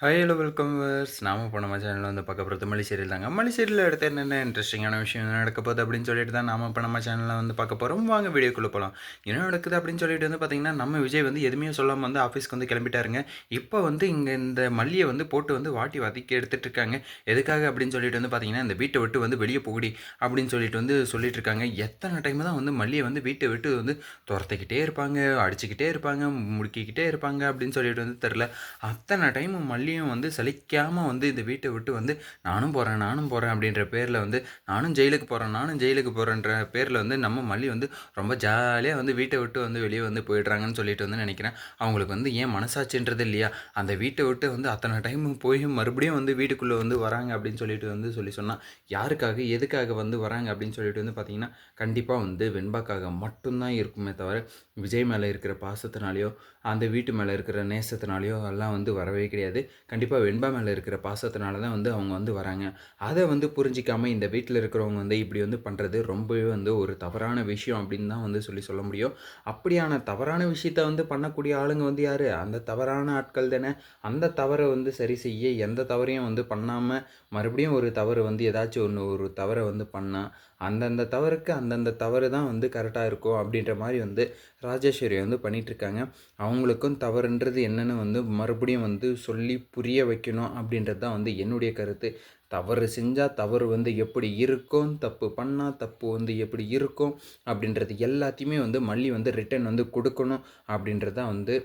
Hi hello welcome verse நாம இப்போ நம்ம சேனலில் வந்து பார்க்க போகிறது மலிசேரியில் தாங்க. மலிசேரியில் எடுத்து என்னென்ன இன்ட்ரெஸ்டிங்கான விஷயம் நடக்க போகுது அப்படின்னு சொல்லிட்டு தான் நாம இப்போ நம்ம சேனலில் வந்து பார்க்க போகிறோம் வாங்க வீடியோக்குள்ளே போகலாம் என்ன நடக்குது அப்படின்னு சொல்லிட்டு வந்து பார்த்தீங்கன்னா நம்ம விஜய் வந்து எதுவுமே சொல்லாமல் வந்து ஆஃபீஸ்க்கு வந்து கிளம்பிட்டாருங்க. இப்போ வந்து இங்கே இந்த மல்லியை வந்து போட்டு வந்து வாட்டி வதக்கி எடுத்துகிட்டு இருக்காங்க. எதுக்காக அப்படின்னு சொல்லிட்டு வந்து பார்த்தீங்கன்னா இந்த வீட்டை விட்டு வந்து வெளியே போகுடி அப்படின்னு சொல்லிட்டு வந்து சொல்லிட்டு இருக்காங்க. எத்தனை டைம் தான் வந்து மல்லியை வந்து வீட்டை விட்டு வந்து துரத்திக்கிட்டே இருப்பாங்க அடிச்சுக்கிட்டே இருப்பாங்க முடுக்கிக்கிட்டே இருப்பாங்க அப்படின்னு சொல்லிட்டு வந்து தெரில அத்தனை டைம் மல்லியும் வந்து சலிக்காமல் வந்து இந்த வீட்டை விட்டு வந்து நானும் போகிறேன் நானும் போகிறேன் அப்படின்ற பேரில் வந்து நானும் ஜெயிலுக்கு போகிறேன் நானும் ஜெயிலுக்கு போகிறேன்ற பேரில் வந்து நம்ம மல்லி வந்து ரொம்ப ஜாலியாக வந்து வீட்டை விட்டு வந்து வெளியே வந்து போயிடுறாங்கன்னு சொல்லிட்டு வந்து நினைக்கிறேன். அவங்களுக்கு வந்து ஏன் மனசாட்சின்றது இல்லையா? அந்த வீட்டை விட்டு வந்து அத்தனை டைம் போய் மறுபடியும் வந்து வீட்டுக்குள்ளே வந்து வராங்க அப்படின்னு சொல்லிட்டு வந்து சொல்லி சொன்னால் யாருக்காக எதுக்காக வந்து வராங்க அப்படின்னு சொல்லிட்டு வந்து பார்த்தீங்கன்னா கண்டிப்பாக வந்து வெண்பாக்காக மட்டும்தான் இருக்குமே தவிர விஜய் மேலே இருக்கிற பாசத்தினாலேயோ அந்த வீட்டு மேலே இருக்கிற நேசத்தினாலேயோ எல்லாம் வந்து வரவே கிடையாது. கண்டிப்பாக வெண்பா மேலே இருக்கிற பாசத்தினால தான் வந்து அவங்க வந்து வராங்க. அதை வந்து புரிஞ்சிக்காமல் இந்த வீட்டில் இருக்கிறவங்க வந்து இப்படி வந்து பண்ணுறது ரொம்பவே வந்து ஒரு தவறான விஷயம் அப்படின்னு தான் வந்து சொல்லி சொல்ல முடியும். அப்படியான தவறான விஷயத்த வந்து பண்ணக்கூடிய ஆளுங்க வந்து யார்? அந்த தவறான ஆட்கள் தானே. அந்த தவறை வந்து சரி செய்ய எந்த தவறையும் வந்து பண்ணாமல் மறுபடியும் ஒரு தவறு வந்து ஏதாச்சும் ஒன்று ஒரு தவறை வந்து பண்ணால் அந்தந்த தவறுக்கு அந்தந்த தவறு தான் வந்து கரெக்டாக இருக்கும் அப்படின்ற மாதிரி வந்து ராஜேஸ்வரி வந்து பண்ணிகிட்ருக்காங்க அவங்களுக்கும் தவறுன்றது என்னென்னு வந்து மறுபடியும் வந்து சொல்லி புரிய வைக்கணும் அப்படின்றது தான் வந்து என்னுடைய கருத்து. தவறு செஞ்சால் தவறு வந்து எப்படி இருக்கும் தப்பு பண்ணால் தப்பு வந்து எப்படி இருக்கும் அப்படின்றது எல்லாத்தையுமே வந்து மல்லி வந்து ரிட்டன் வந்து கொடுக்கணும் அப்படின்றது தான் வந்து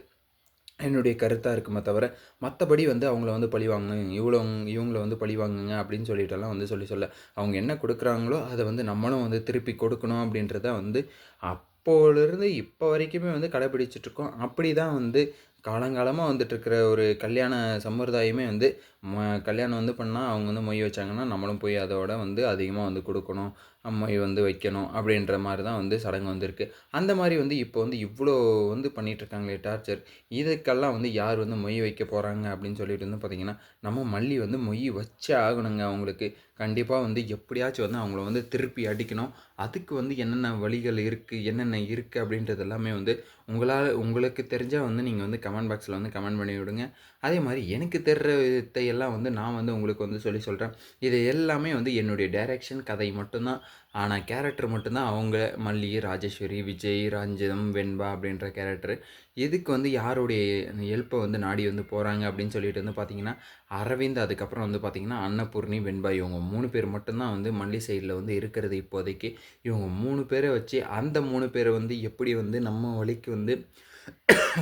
என்னுடைய கருத்தாக இருக்குமே தவிர மற்றபடி வந்து அவங்கள வந்து பழி வாங்கணும் இவ்வளோ இவங்கள வந்து பழி வாங்குங்க அப்படின்னு சொல்லிட்டெல்லாம் வந்து சொல்லி சொல்ல அவங்க என்ன கொடுக்குறாங்களோ அதை வந்து நம்மளும் வந்து திருப்பி கொடுக்கணும் அப்படின்றத வந்து அப்போலேருந்து இப்போ வரைக்குமே வந்து கடைப்பிடிச்சிட்ருக்கோம் அப்படி தான் வந்து காலங்காலமாக வந்துட்டுருக்கிற ஒரு கல்யாண சம்பிரதாயமே வந்து ம கல்யாணம் வந்து பண்ணால் அவங்க வந்து மொய் வச்சாங்கன்னா நம்மளும் போய் அதோட வந்து அதிகமாக வந்து கொடுக்கணும். மொய் வந்து வைக்கணும் அப்படின்ற மாதிரி தான் வந்து சடங்கு வந்திருக்கு. அந்த மாதிரி வந்து இப்போ வந்து இவ்வளோ வந்து பண்ணிகிட்ருக்காங்களே டார்ச்சர் இதுக்கெல்லாம் வந்து யார் வந்து மொய் வைக்க போகிறாங்க அப்படின்னு சொல்லிட்டு வந்து பார்த்திங்கன்னா நம்ம மல்லி வந்து மொய் வச்சே ஆகணுங்க அவங்களுக்கு. கண்டிப்பாக வந்து எப்படியாச்சும் வந்து அவங்கள வந்து திருப்பி அடிக்கணும். அதுக்கு வந்து என்னென்ன வழிகள் இருக்குது என்னென்ன இருக்குது அப்படின்றது எல்லாமே வந்து உங்களால் உங்களுக்கு தெரிஞ்சால் வந்து நீங்கள் வந்து கமெண்ட் பாக்ஸில் வந்து கமெண்ட் பண்ணி விடுங்க. அதே மாதிரி எனக்கு தெரிற வித்தையெல்லாம் வந்து நான் வந்து உங்களுக்கு வந்து சொல்லி சொல்கிறேன் இது எல்லாமே வந்து என்னுடைய டைரக்ஷன் கதை மட்டும்தான். ஆனால் கேரக்டர் மட்டும்தான் அவங்க மல்லி ராஜேஸ்வரி விஜய் ரஞ்சிதம் வெண்பா அப்படின்ற கேரக்டர் இதுக்கு வந்து யாருடைய ஹெல்ப்பை வந்து நாடி வந்து போகிறாங்க அப்படின்னு சொல்லிட்டு வந்து பார்த்திங்கன்னா அரவிந்த் அதுக்கப்புறம் வந்து பார்த்திங்கன்னா அன்னபூர்ணி வெண்பா இவங்க மூணு பேர் மட்டும்தான் வந்து மல்லி சைடில் வந்து இருக்கிறது இப்போதைக்கு. இவங்க மூணு பேரை வச்சு அந்த மூணு பேரை வந்து எப்படி வந்து நம்ம வழிக்கு வந்து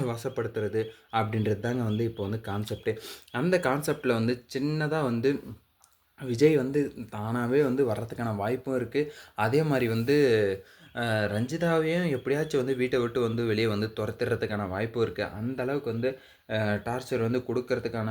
வசப்படுத்துறது அப்படின்றது தாங்க வந்து இப்போ வந்து கான்செப்ட்டு அந்த கான்செப்டில் வந்து சின்னதாக வந்து விஜய் வந்து தானாகவே வந்து வர்றதுக்கான வாய்ப்பும் இருக்குது அதே மாதிரி வந்து ரஞ்சிதாவையும் எப்படியாச்சும் வந்து வீட்டை விட்டு வந்து வெளியே வந்து துரத்துறதுக்கான வாய்ப்பும் இருக்குது அந்த அளவுக்கு வந்து டார்ச்சர் வந்து கொடுக்கறதுக்கான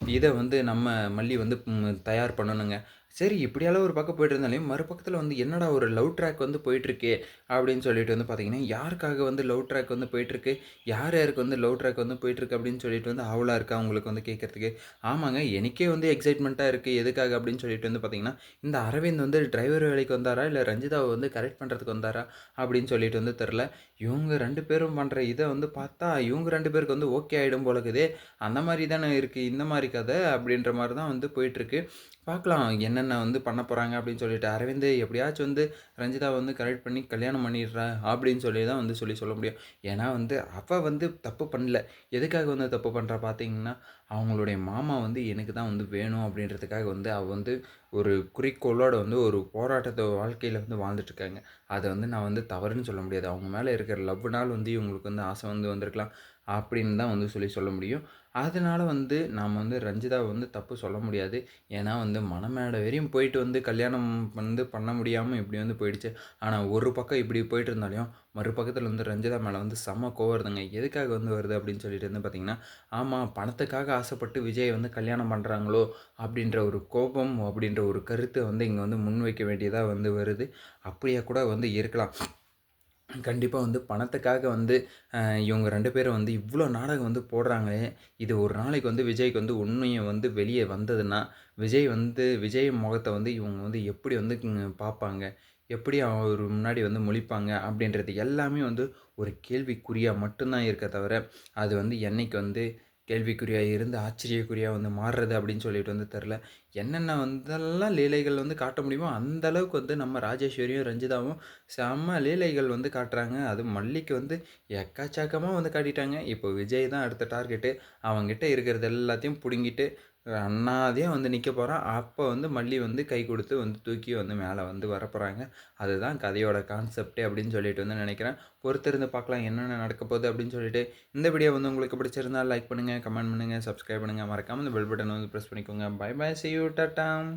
இதை வந்து நம்ம மல்லி வந்து தயார் பண்ணணுங்க. சரி இப்படியெல்லாம் ஒரு பக்கம் போயிட்டு இருந்தாலும் மறுபக்கத்தில் வந்து என்னடா ஒரு லவ் ட்ராக் வந்து போயிட்டுருக்கே அப்படின்னு சொல்லிட்டு வந்து பார்த்தீங்கன்னா யாருக்காக வந்து லவ் ட்ராக் வந்து போயிட்டுருக்கு? யார் யாருக்கு வந்து லவ் ட்ராக் வந்து போயிட்டுருக்கு அப்படின்னு சொல்லிட்டு வந்து ஆவலாக இருக்கா அவங்களுக்கு வந்து கேட்குறதுக்கு ஆமாங்க எனக்கே வந்து எக்ஸைட்மெண்ட்டாக இருக்குது எதுக்காக அப்படின்னு சொல்லிட்டு வந்து பார்த்தீங்கன்னா இந்த அரவிந்த் வந்து டிரைவர் வேலைக்கு வந்தாரா? இல்லை ரஞ்சிதாவை வந்து கரெக்ட் பண்ணுறதுக்கு வந்தாரா? அப்படின்னு சொல்லிட்டு வந்து தெரில இவங்க ரெண்டு பேரும் பண்ணுற இதை வந்து பார்த்தா இவங்க ரெண்டு பேருக்கு வந்து ஓகே ஆகிடும் போலக்குது. அந்த மாதிரி தானே இருக்குது இந்த மாதிரி கதை அப்படின்ற மாதிரி தான் வந்து போயிட்டுருக்கு. பார்க்கலாம் என்னென்ன வந்து பண்ண போகிறாங்க அப்படின்னு சொல்லிட்டு. அரவிந்த் எப்படியாச்சும் வந்து ரஞ்சிதா வந்து கரெக்ட் பண்ணி கல்யாணம் பண்ணிடுறா அப்படின்னு சொல்லி தான் வந்து சொல்லி சொல்ல முடியும். ஏன்னா வந்து அவள் வந்து தப்பு பண்ணல. எதுக்காக வந்து தப்பு பண்ணுறா பார்த்தீங்கன்னா அவங்களுடைய மாமா வந்து எனக்கு தான் வந்து வேணும் அப்படின்றதுக்காக வந்து அவள் வந்து ஒரு குறிக்கோளோட வந்து ஒரு போராட்டத்தை வாழ்க்கையில் வந்து வாழ்ந்துட்டுருக்காங்க. அதை வந்து நான் வந்து தவறுன்னு சொல்ல முடியாது. அவங்க மேலே இருக்கிற லவ்னால் வந்து இவங்களுக்கு வந்து ஆசை வந்து வந்திருக்கலாம். அப்படின்னு தான் வந்து சொல்லி சொல்ல முடியும். அதனால் வந்து நாம் வந்து ரஞ்சிதாவை வந்து தப்பு சொல்ல முடியாது. ஏன்னா வந்து மனமேடை வரையும் போயிட்டு வந்து கல்யாணம் வந்து பண்ண முடியாமல் இப்படி வந்து போயிடுச்சு. ஆனால் ஒரு பக்கம் இப்படி போயிட்டு இருந்தாலையும் மறுபக்கத்தில் வந்து ரஞ்சிதா மேலே வந்து செம்ம கோவருதுங்க எதுக்காக வந்து வருது அப்படின்னு சொல்லிட்டு வந்து பார்த்திங்கன்னா ஆமாம் பணத்துக்காக ஆசைப்பட்டு விஜய் வந்து கல்யாணம் பண்ணுறாங்களோ அப்படின்ற ஒரு கோபம் அப்படின்ற ஒரு கருத்தை வந்து இங்கே வந்து முன்வைக்க வேண்டியதாக வந்து வருது. அப்படியே கூட வந்து இருக்கலாம். கண்டிப்பாக வந்து பணத்துக்காக வந்து இவங்க ரெண்டு பேரும் வந்து இவ்வளோ நாடகம் வந்து போடுறாங்களே இது ஒரு நாளைக்கு வந்து விஜய்க்கு வந்து உண்மையை வந்து வெளியே வந்ததுன்னா விஜய் வந்து விஜய் முகத்தை வந்து இவங்க வந்து எப்படி வந்து பார்ப்பாங்க எப்படி அவர் முன்னாடி வந்து முழிப்பாங்க அப்படின்றது எல்லாமே வந்து ஒரு கேள்விக்குறியாக மட்டும்தான் இருக்க தவிர அது வந்து என்னைக்கு வந்து கேள்விக்குறியாக இருந்து ஆச்சரியக்குறியாக வந்து மாறுறது அப்படின்னு சொல்லிட்டு வந்து தெரில என்னென்ன வந்தெல்லாம் லீலைகள் வந்து காட்ட முடியுமோ அந்த அளவுக்கு வந்து நம்ம ராஜேஸ்வரியும் ரஞ்சிதாவும் செம்ம லீலைகள் வந்து காட்டுறாங்க. அதுவும் மல்லிக்கு வந்து எக்காச்சாக்கமாக வந்து காட்டிட்டாங்க. இப்போ விஜய் தான் அடுத்த டார்கெட்டு அவங்ககிட்ட இருக்கிறது எல்லாத்தையும் பிடுங்கிட்டு அண்ணாதே வந்து நிற்க போகிறான் அப்போ வந்து மல்லி வந்து கை கொடுத்து வந்து தூக்கி வந்து மேலே வந்து வரப்போகிறாங்க அதுதான் கதையோட கான்செப்டே அப்படின்னு சொல்லிட்டு வந்து நினைக்கிறேன். பொறுத்திருந்து பார்க்கலாம் என்னென்ன நடக்க போகுது அப்படின்னு சொல்லிட்டு. இந்த வீடியோ வந்து உங்களுக்கு பிடிச்சிருந்தால் லைக் பண்ணுங்கள் கமெண்ட் பண்ணுங்கள் சப்ஸ்கிரைப் பண்ணுங்கள் மறக்காமல் இந்த பெல் பட்டன் வந்து ப்ரெஸ் பண்ணிக்கோங்க. Bye bye see you டாட்டாம்